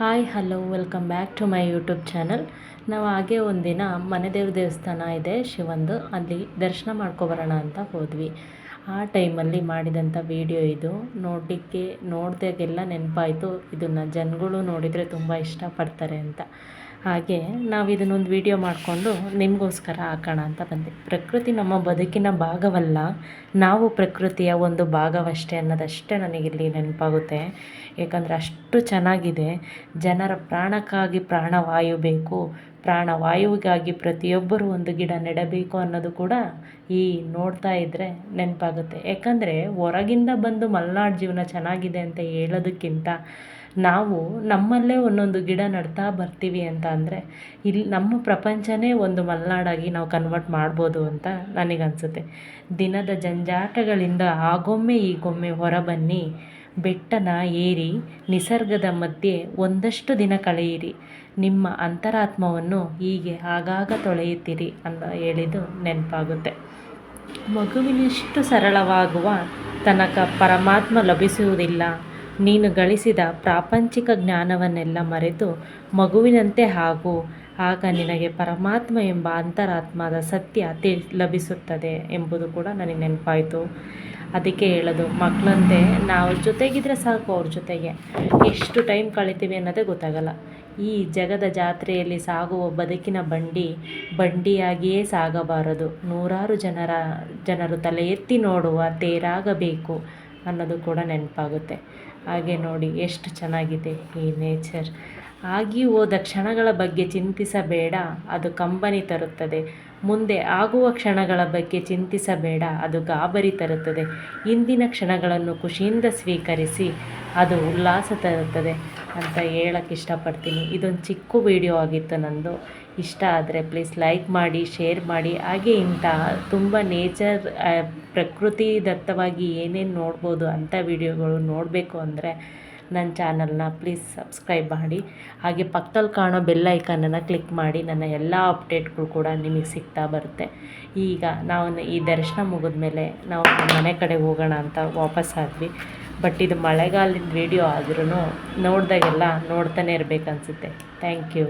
Hi, hello, welcome back to my YouTube channel. ನಾವು ಹಾಗೆ ಒಂದಿನ ಮನೆ ದೇವ್ರ ದೇವಸ್ಥಾನ ಇದೆ ಶಿವಂದು. ಅಲ್ಲಿ ದರ್ಶನ ಮಾಡ್ಕೊಬರೋಣ ಅಂತ ಹೋದ್ವಿ. ಆ ಟೈಮಲ್ಲಿ ಮಾಡಿದಂಥ ವೀಡಿಯೋ ಇದು. ನೋಡಲಿಕ್ಕೆ, ನೋಡಿದಾಗೆಲ್ಲ ನೆನಪಾಯಿತು. ಇದನ್ನು ಜನಗಳು ನೋಡಿದರೆ ತುಂಬ ಇಷ್ಟಪಡ್ತಾರೆ ಅಂತ. ಹಾಗೆ ನಾವು ಇದನ್ನೊಂದು ವೀಡಿಯೋ ಮಾಡಿಕೊಂಡು ನಿಮಗೋಸ್ಕರ ಹಾಕೋಣ ಅಂತ ಬಂದೆ. ಪ್ರಕೃತಿ ನಮ್ಮ ಬದುಕಿನ ಭಾಗವಲ್ಲ, ನಾವು ಪ್ರಕೃತಿಯ ಒಂದು ಭಾಗವಷ್ಟೇ ಅನ್ನೋದಷ್ಟೇ ನನಗಿಲ್ಲಿ ನೆನಪಾಗುತ್ತೆ. ಏಕೆಂದರೆ ಅಷ್ಟು ಚೆನ್ನಾಗಿದೆ. ಜನರ ಪ್ರಾಣಕ್ಕಾಗಿ ಪ್ರಾಣವಾಯು ಬೇಕು. ಪ್ರಾಣವಾಯುವಿಗಾಗಿ ಪ್ರತಿಯೊಬ್ಬರು ಒಂದು ಗಿಡ ನೆಡಬೇಕು ಅನ್ನೋದು ಕೂಡ ಈ ನೋಡ್ತಾ ಇದ್ದರೆ ನೆನಪಾಗುತ್ತೆ. ಯಾಕಂದರೆ ಹೊರಗಿಂದ ಬಂದು ಮಲೆನಾಡು ಜೀವನ ಚೆನ್ನಾಗಿದೆ ಅಂತ ಹೇಳೋದಕ್ಕಿಂತ ನಾವು ನಮ್ಮಲ್ಲೇ ಒಂದೊಂದು ಗಿಡ ನಡ್ತಾ ಬರ್ತೀವಿ ಅಂತ ಅಂದರೆ ಇಲ್ಲಿ ನಮ್ಮ ಪ್ರಪಂಚನೇ ಒಂದು ಮಲೆನಾಡಾಗಿ ನಾವು ಕನ್ವರ್ಟ್ ಮಾಡ್ಬೋದು ಅಂತ ನನಗನ್ಸುತ್ತೆ. ದಿನದ ಜಂಜಾಟಗಳಿಂದ ಆಗೊಮ್ಮೆ ಈಗೊಮ್ಮೆ ಹೊರಬನ್ನಿ. ಬೆಟ್ಟನ ಏರಿ ನಿಸರ್ಗದ ಮಧ್ಯೆ ಒಂದಷ್ಟು ದಿನ ಕಳೆಯಿರಿ. ನಿಮ್ಮ ಅಂತರಾತ್ಮವನ್ನು ಹೀಗೆ ಆಗಾಗ ತೊಳೆಯುತ್ತೀರಿ ಅಂತ ಹೇಳಿದು ನೆನಪಾಗುತ್ತೆ. ಮಗುವಿನಷ್ಟು ಸರಳವಾಗುವ ತನಕ ಪರಮಾತ್ಮ ಲಭಿಸುವುದಿಲ್ಲ. ನೀನು ಗಳಿಸಿದ ಪ್ರಾಪಂಚಿಕ ಜ್ಞಾನವನ್ನೆಲ್ಲ ಮರೆತು ಮಗುವಿನಂತೆ ಆಗು. ಆಗ ನಿನಗೆ ಪರಮಾತ್ಮ ಎಂಬ ಅಂತರಾತ್ಮದ ಸತ್ಯ ತಿಳ್ ಲಭಿಸುತ್ತದೆ ಎಂಬುದು ಕೂಡ ನನಗೆ ನೆನಪಾಯಿತು. ಅದಕ್ಕೆ ಹೇಳೋದು ಮಕ್ಕಳಂತೆ ನಾವು ಜೊತೆಗಿದ್ರೆ ಸಾಕು ಅವ್ರ ಜೊತೆಗೆ. ಎಷ್ಟು ಟೈಮ್ ಕಳಿತೀವಿ ಅನ್ನೋದೇ ಗೊತ್ತಾಗಲ್ಲ. ಈ ಜಗದ ಜಾತ್ರೆಯಲ್ಲಿ ಸಾಗುವ ಬದುಕಿನ ಬಂಡಿ, ಬಂಡಿಯಾಗಿಯೇ ಸಾಗಬಾರದು. ನೂರಾರು ಜನರ, ಜನರು ತಲೆ ಎತ್ತಿ ನೋಡುವ ತೇರಾಗಬೇಕು. ಅನ್ನೋದು ಕೂಡ ನೆನಪಾಗುತ್ತೆ. ಹಾಗೆ ನೋಡಿ ಎಷ್ಟು ಚೆನ್ನಾಗಿದೆ ಈ ನೇಚರ್. ಆಗಿ ಹೋದ ಕ್ಷಣಗಳ ಬಗ್ಗೆ ಚಿಂತಿಸಬೇಡ. ಅದು ಕಂಬನಿ ತರುತ್ತದೆ. ಮುಂದೆ ಆಗುವ ಕ್ಷಣಗಳ ಬಗ್ಗೆ ಚಿಂತಿಸಬೇಡ, ಅದು ಗಾಬರಿ ತರುತ್ತದೆ. ಇಂದಿನ ಕ್ಷಣಗಳನ್ನು ಖುಷಿಯಿಂದ ಸ್ವೀಕರಿಸಿ, ಅದು ಉಲ್ಲಾಸ ತರುತ್ತದೆ ಅಂತ ಹೇಳಕ್ಕೆ ಇಷ್ಟಪಡ್ತೀನಿ. ಇದೊಂದು ಚಿಕ್ಕ ವಿಡಿಯೋ ಆಗಿತ್ತು ನಂದು. ಇಷ್ಟ ಆದರೆ ಪ್ಲೀಸ್ ಲೈಕ್ ಮಾಡಿ ಶೇರ್ ಮಾಡಿ. ಹಾಗೆ ಇಂಥ ತುಂಬ ನೇಚರ್ ಪ್ರಕೃತಿ ದತ್ತವಾಗಿ ಏನೇನು ನೋಡ್ಬೋದು ಅಂಥ ವಿಡಿಯೋಗಳು ನೋಡಬೇಕು ಅಂದರೆ ನನ್ನ ಚಾನಲ್ನ ಪ್ಲೀಸ್ ಸಬ್ಸ್ಕ್ರೈಬ್ ಮಾಡಿ. ಹಾಗೆ ಪಕ್ಕದಲ್ಲಿ ಕಾಣೋ ಬೆಲ್ ಐಕನನ್ನು ಕ್ಲಿಕ್ ಮಾಡಿ. ನನ್ನ ಎಲ್ಲ ಅಪ್ಡೇಟ್ಗಳು ಕೂಡ ನಿಮಗೆ ಸಿಗ್ತಾ ಬರುತ್ತೆ. ಈಗ ನಾವು ಈ ದರ್ಶನ ಮುಗಿದ್ಮೇಲೆ ನಾವು ಮನೆ ಕಡೆ ಹೋಗೋಣ ಅಂತ ವಾಪಸ್ ಆದ್ವಿ. ಬಟ್ ಇದು ಮಳೆಗಾಲದ ವೀಡಿಯೋ ಆದ್ರೂ ನೋಡಿದಾಗೆಲ್ಲ ನೋಡ್ತಾನೆ ಇರಬೇಕನ್ಸುತ್ತೆ ಥ್ಯಾಂಕ್ ಯು